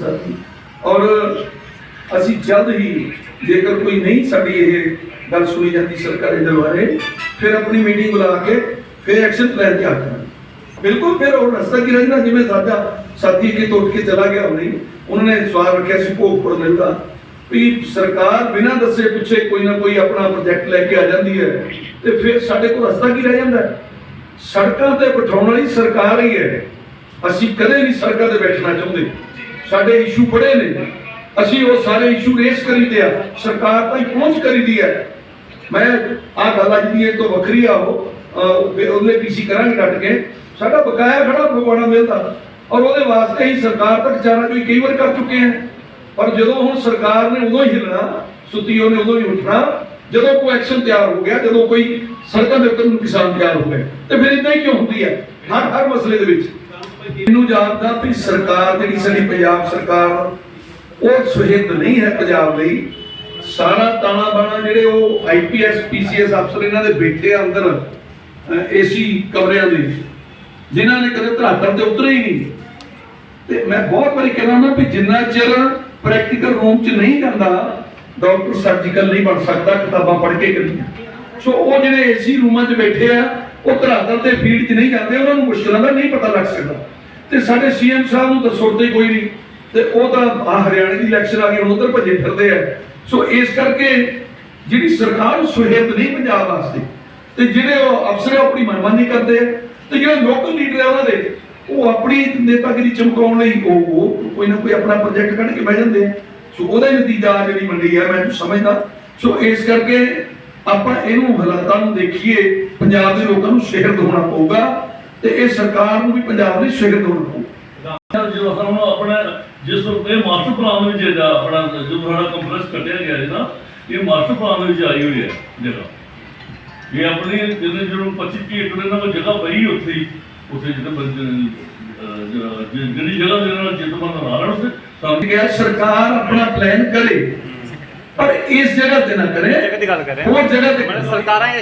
ਸਾਥੀ। ਔਰ ਅਸੀਂ ਜਲਦ ਹੀ ਜੇਕਰ ਕੋਈ ਨਹੀਂ ਸਾਡੀ ਇਹ ਗੱਲ ਸੁਣੀ ਜਾਂਦੀ ਸਰਕਾਰੀ ਦਰਬਾਰੇ, ਫਿਰ ਆਪਣੀ ਮੀਟਿੰਗ ਬੁਲਾ ਕੇ ਫਿਰ ਐਕਸ਼ਨ ਪਲਾਨ ਤਿਆਰ ਕਰਾਂਗੇ। ਬਿਲਕੁਲ ਫਿਰ ਉਹ ਰਸਤਾ ਕੀ ਰਹਿੰਦਾ, ਜਿਵੇਂ ਸਾਡਾ ਸਾਥੀ ਕਿ ਟੁੱਟ ਕੇ ਚਲਾ ਗਿਆ ਹੋਣੀ ਉਹਨਾਂ ਨੇ ਸਵਾਲ ਰੱਖਿਆ ਸੀ ਭੋਗ ਭੋਗਪੁਰ ਮਿਲਦਾ ਵੀ ਸਰਕਾਰ ਬਿਨਾਂ ਦੱਸੇ ਪਿੱਛੇ ਕੋਈ ਨਾ ਕੋਈ ਆਪਣਾ ਪ੍ਰੋਜੈਕਟ ਲੈ ਕੇ ਆ ਜਾਂਦੀ ਹੈ, ਤੇ ਫਿਰ ਸਾਡੇ ਕੋਲ ਰਸਤਾ ਕੀ ਰਹਿ ਜਾਂਦਾ? ਸੜਕਾਂ ਤੇ ਬਿਠਾਉਣ ਵਾਲੀ ਸਰਕਾਰ ਹੀ ਹੈ। ਅਸੀਂ ਕਦੇ ਵੀ ਸੜਕਾਂ ਤੇ ਬੈਠਣਾ ਚਾਹੁੰਦੇ। ਸਾਡੇ ਇਸ਼ੂ ਬੜੇ ਨੇ। ਅਸੀਂ ਉਹ ਸਾਰੇ ਇਸ਼ੂ ਰੇਸ ਕਰੀਦੇ ਆ। ਸਰਕਾਰ ਤਾਈਂ ਪਹੁੰਚ ਕਰੀਦੀ ਹੈ। ਮੈਂ ਆ ਗੱਲ ਅੱਜ ਦੀ ਇਹ ਤੋਂ ਵੱਖਰੀ ਆ ਉਹ। ਉਹਨੇ ਪੀਸੀ ਕਰਾਂਗੇ ਡਟ ਕੇ। ਸਾਡਾ ਬਕਾਇਆ ਖੜਾ ਭਗਵਾਨਾ ਮਿਲਦਾ। ਔਰ ਉਹਦੇ ਵਾਸਤੇ ਹੀ ਸਰਕਾਰ ਤੱਕ ਜਾਣਾ ਕੋਈ ਕਈ ਵਾਰ ਕਰ ਚੁੱਕੇ ਆ ਪਰ ਜਦੋਂ ਹੁਣ ਸਰਕਾਰ ਨੇ ਉਦੋਂ ਹੀ ਹਿੱਲਣਾ, ਸੁੱਤੀ ਉਹਨੇ ਉਦੋਂ ਹੀ ਉੱਠਣਾ, ਜਦੋਂ ਕੋਈ ਐਕਸ਼ਨ ਤਿਆਰ ਹੋ ਗਿਆ, ਜਦੋਂ ਕੋਈ ਸੜਕਾਂ ਦੇ ਉੱਤੇ ਕਿਸਾਨ ਤਿਆਰ ਹੋ ਗਏ, ਤੇ ਫਿਰ ਇਦਾਂ ਹੀ ਕਿਉਂ ਹੁੰਦੀ ਹੈ? ਹਰ ਹਰ ਮਸਲੇ ਦੇ ਵਿੱਚ। ਇਹਨੂੰ ਜਾਣਦਾ ਵੀ ਸਰਕਾਰ ਜਿਹੜੀ ਸਾਡੀ ਪੰਜਾਬ ਸਰਕਾਰ ਉਹ ਸੁਹਿਰਦ ਨਹੀਂ ਹੈ ਪੰਜਾਬ ਲਈ। ਸਾਰਾ ਤਾਣਾ ਬਾਣਾ ਜਿਹੜੇ ਉਹ ਆਈਪੀਐਸ ਪੀਸੀਐਸ ਅਫਸਰ ਇਹਨਾਂ ਦੇ ਬੈਠੇ ਅੰਦਰ ਏਸੀ ਕਮਰਿਆਂ ਦੇ। ਜਿਨ੍ਹਾਂ ਨੇ ਕਦੇ ਧਰਾਤਲ ਤੇ ਉਤਰੇ ਹੀ ਨਹੀਂ। ਤੇ ਮੈਂ ਬਹੁਤ ਵਾਰੀ ਕਹਿੰਦਾ ਨਾ ਵੀ ਜਿੰਨਾ ਚਿਰ ਪ੍ਰੈਕਟੀਕਲ ਰੂਮ 'ਚ ਨਹੀਂ ਜਾਂਦਾ ਡਾਕਟਰ ਸਰਜੀਕਲ ਨਹੀਂ ਬਣ ਸਕਦਾ, ਕਿਤਾਬਾਂ ਪੜ੍ਹ ਕੇ ਕਰੀਆਂ ਸੋ ਉਹ ਜਿਹੜੇ ਏਸੀ ਰੂਮਾਂ 'ਚ ਬੈਠੇ ਆ ਉਹ ਧਰਾਤਲ ਤੇ ਫੀਲਡ 'ਚ ਨਹੀਂ ਜਾਂਦੇ ਉਹਨਾਂ ਨੂੰ ਮੁਸ਼ਕਲਾਂ ਦਾ ਨਹੀਂ ਪਤਾ ਲੱਗ ਸਕਦਾ। ਤੇ ਸਾਡੇ ਸੀਐਮ ਸਾਹਿਬ ਨੂੰ ਤਾਂ ਸੁਣਦੇ ਕੋਈ ਨਹੀਂ। ਤੇ ਉਹ ਤਾਂ ਆ ਹਰਿਆਣੇ ਦੀ ਇਲੈਕਸ਼ਨ ਆ ਗਈ, ਹੁਣ ਉਧਰ ਭੱਜੇ ਫਿਰਦੇ ਆ। ਸੋ ਇਸ ਕਰਕੇ ਜਿਹੜੀ ਸਰਕਾਰ ਸੁਹਿਰਦ ਨਹੀਂ ਪੰਜਾਬ ਵਾਸਤੇ, ਤੇ ਜਿਹੜੇ ਉਹ ਅਫਸਰ ਆਪਣੀ ਮਨਮਾਨੀ ਕਰਦੇ ਆ। ਤੇ ਜਿਹੜੇ ਲੋਕਲ ਲੀਡਰ ਆ ਉਹਨਾਂ ਦੇ, ਉਹ ਆਪਣੀ ਨੇਤਾਗਿਰੀ ਚਮਕਾਉਣ ਲਈ ਉਹ ਕੋਈ ਨਾ ਕੋਈ ਆਪਣਾ ਪ੍ਰੋਜੈਕਟ ਕੱਢ ਕੇ ਬਹਿ ਜਾਂਦੇ ਆ। ਸੋ ਉਹਦਾ ਨਤੀਜਾ ਜਿਹੜੀ ਮੰਡੀ ਆ, ਮੈਂ ਸਮਝਦਾ। ਸੋ ਇਸ ਕਰਕੇ ਆਪਾਂ ਇਹਨੂੰ ਹਾਲਾਤਾਂ ਨੂੰ ਦੇਖੀਏ ਪੰਜਾਬ ਦੇ ਲੋਕਾਂ ਨੂੰ ਸ਼ਹਿਰ ਹੋਣਾ ਪਊਗਾ ਤੇ ਇਹ ਸਰਕਾਰ ਨੂੰ ਵੀ ਪੰਜਾਬ ਲਈ ਸ਼ਹਿਰ ਹੋਣਾ ਪਊਗਾ ਜਦੋਂ ਹੁਣ ਆਪਣਾ ਜਿਸ ਇਹ ਮਾਸਟਰ ਪਲਾਨ ਵਿੱਚ ਜਿਹੜਾ ਆਪਣਾ ਜੋ ਸਾਡਾ ਕੰਪਲੈਕਸ ਕੱਢਿਆ ਗਿਆ ਹੈ ਨਾ ਇਹ ਮਾਸਟਰ ਪਲਾਨ ਵਿੱਚ ਆਈ ਹੋਈ ਹੈ ਜਗ੍ਹਾ ਇਹ ਆਪਣੀ ਜਿਹਨੇ ਜਦੋਂ 25 30 ਏਕੜ ਨਾਲ ਉਹ ਜਗ੍ਹਾ ਪਈ ਉੱਥੇ ਹੀ ਉੱਥੇ ਜਿਹੜਾ ਬੰਦੇ ਜਿਹੜਾ- ਜਿਹੜੀ ਜਗ੍ਹਾ ਦੇ ਨਾਲ ਜਿੱਤਮਨ ਆ ਰਹਾ ਉਸ ਸਾਹਮਣੇ ਗਿਆ ਸਰਕਾਰ ਆਪਣਾ ਪਲਾਨ ਕਰੇ ਪਰ ਇਸ ਜਗ੍ਹਾ ਤੇ ਨਾ ਕਰੇ ਜਗ੍ਹਾ ਦੀ ਗੱਲ ਕਰ ਰਹੇ ਹਾਂ। ਹੋਰ ਜਗ੍ਹਾ ਤੇ ਸਰਕਾਰਾਂ